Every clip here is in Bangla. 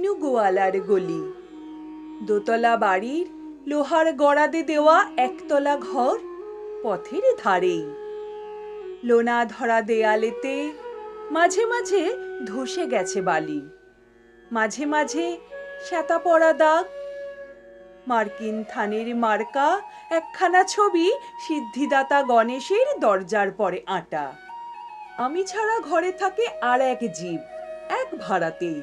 গোয়ালার গলি। দোতলা বাড়ির লোহার গড়াদে দেওয়া একতলা ঘর পথের ধারেই। লোনা ধরা দেয়ালেতে মাঝে মাঝে ধসে গেছে বালি। মাঝে মাঝে শ্যাতা পড়া দাগ। মার্কিন থানের মার্কা একখানা ছবি সিদ্ধিদাতা গণেশের দরজার পরে আটা। আমি ছাড়া ঘরে থাকে আর এক জীব, এক ভাড়াতেই।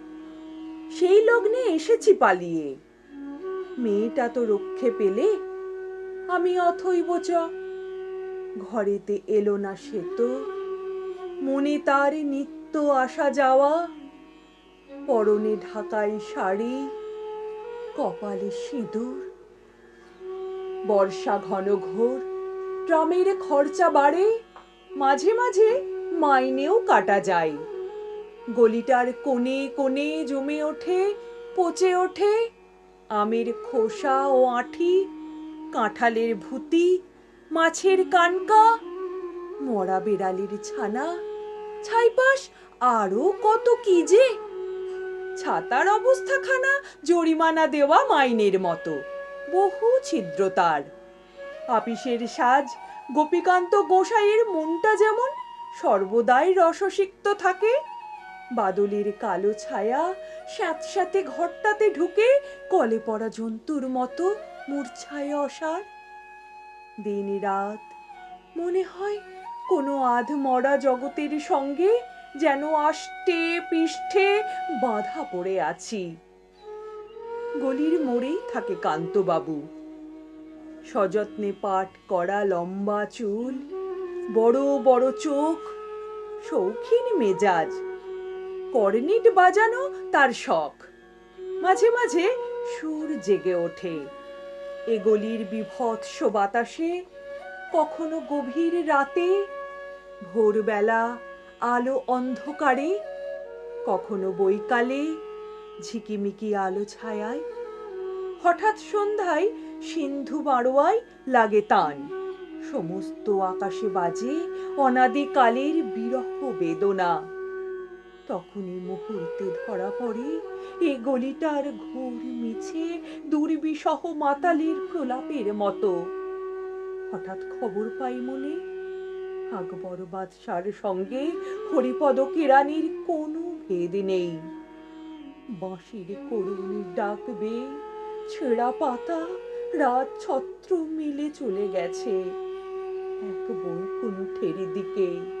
সেই লগ্নে এসেছি পালিয়ে। মেয়েটা তো রক্ষে পেলে আমি অথৈব চ। ঘরেতে এলো না সে তো। মনে তার নিত্য আসা যাওয়া। পরনে ঢাকাই শাড়ি, কপালে সিঁদুর। বর্ষা ঘন ঘোর, ট্রামের খরচা বাড়ে, মাঝে মাঝে মাইনেও কাটা যায়। গলিটার কোণে কোণে জমে ওঠে, পচে ওঠে আমের খোসা ও আঁঠি, কাঁঠালের ভুতি, মাছের কানকা, মরা বেড়ালির ছানা, ছাইপাশ আরও কত কি যে। ছাতার অবস্থাখানা জরিমানা দেওয়া মাইনের মতো, বহু ছিদ্র তার। আপিসের সাজ, গোপীকান্ত গোসাইয়ের মনটা যেমন সর্বদাই রসসিক্ত থাকে বাদলের কালো ছায়া স্যাঁতস্যাঁতে ঘরটাতে ঢুকে কলে পড়া জন্তুর মতো মূর্ছায় অসার। দিন রাত মনে হয় কোনো আধ মরা জগতের সঙ্গে যেন আষ্টে পিষ্ঠে বাঁধা পড়ে আছি। গলির মোড়েই থাকে কান্তবাবু। সযত্নে পাট করা লম্বা চুল, বড় বড় চোখ, শৌখিন মেজাজ। কর্নিট বাজানো তার শখ। মাঝে মাঝে সুর জেগে ওঠে। এ গলির বিভৎস বাতাসে কখনো গভীর রাতে, ভোরবেলা আলো অন্ধকারে, কখনো বৈকালে ঝিকিমিকি আলো ছায়ায়। হঠাৎ সন্ধ্যায় সিন্ধু বাড়োয়ায় লাগে তান। সমস্ত আকাশে বাজে অনাদিকালের বিরহ বেদনা। তখনই মুহূর্তে ধরা পড়ে। এ গলিটার ঘোর মিছে দুর্বিসহ মাতালের প্রলাপের মতো। হঠাৎ খবর পাই মনে, আকবর বাদশার সঙ্গে হরিপদ কেরানির কোনো ভেদ নেই। বাঁশির করুণ ডাকবে ছেঁড়া পাতা রাত ছত্র মিলে চলে গেছে। এক বৈকুণ্ঠের দিকে